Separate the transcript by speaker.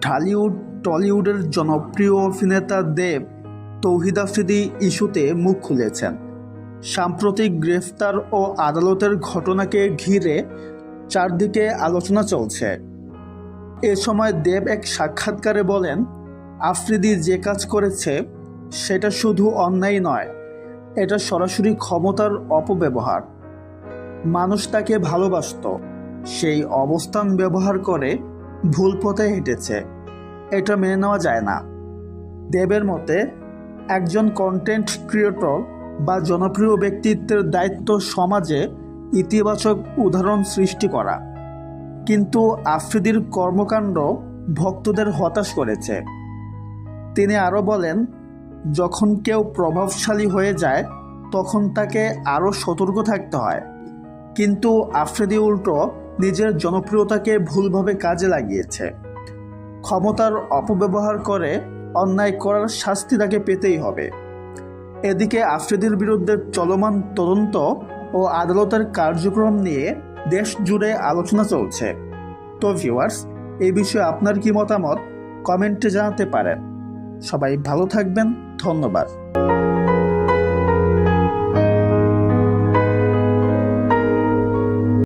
Speaker 1: ঢালিউড, টলিউডের জনপ্রিয় অভিনেতা দেব তৌহিদ আফ্রিদি ইস্যুতে মুখ খুলেছেন। সাম্প্রতিক গ্রেফতার ও আদালতের ঘটনাকে ঘিরে চারদিকে আলোচনা চলছে। এ সময় দেব এক সাক্ষাৎকারে বলেন, আফ্রিদি যে কাজ করেছে, সেটা শুধু অন্যায় নয়, এটা সরাসরি ক্ষমতার অপব্যবহার। মানুষ তাকে ভালোবাসত, সেই অবস্থান ব্যবহার করে ভুল পথে হেঁটেছে। এটা মেনে নেওয়া যায় না। দেবের মতে, একজন কন্টেন্ট ক্রিয়েটর বা জনপ্রিয় ব্যক্তিত্বের দায়িত্ব সমাজে ইতিবাচক উদাহরণ সৃষ্টি করা। কিন্তু আফ্রিদির কর্মকাণ্ড ভক্তদের হতাশ করেছে। তিনি আরও বলেন, যখন কেউ প্রভাবশালী হয়ে যায়, তখন তাকে আরও সতর্ক থাকতে হয়। কিন্তু আফ্রিদি উল্টো নিজের জনপ্রিয়তাকে ভুলভাবে কাজে লাগিয়েছে। ক্ষমতার অপব্যবহার করে অন্যায় করার শাস্তি তাকে পেতেই হবে। এদিকে আফ্রিদির বিরুদ্ধে চলমান তদন্ত ও আদালতের কার্যক্রম নিয়ে দেশ জুড়ে আলোচনা চলছে। তো ভিউয়ার্স এই বিষয়ে আপনার কি মতামত? কমেন্টে জানাতে পারেন। সবাই ভালো থাকবেন, ধন্যবাদ।